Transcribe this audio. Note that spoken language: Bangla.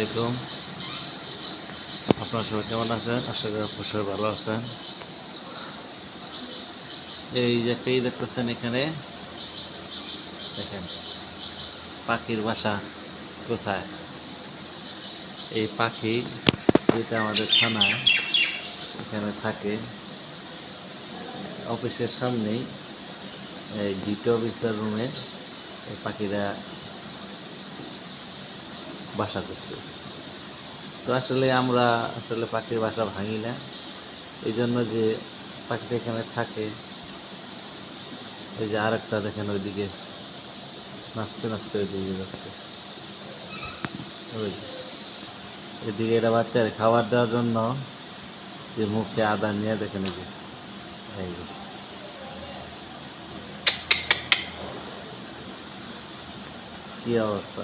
আলাইকুম। আপনারা সবাই কেমন আছেন? আশা করি আপনারা সবাই ভালো আছেন। এই যে ই দেখতেছেন এখানে। দেখেন, পাখির বাসা কোথায়? এই পাখি যেটা আমাদের থানায় এখানে থাকে, অফিসের সামনেই, এই ডিটি অফিসার রুমে এই পাখিরা বাসা করছে তো আসলে আমরা, আসলে পাখির বাসা ভাঙি না। এই জন্য যে পাখিটা এখানে থাকে, এই যে আর একটা দেখেন ওইদিকে, নাচতে নাচতে ওইদিকে যাচ্ছে। ওই এদিকে এটা বাচ্চার খাবার দেওয়ার জন্য যে মুখে আদা নিয়ে দেখেন যে, এই যে। কি অবস্থা?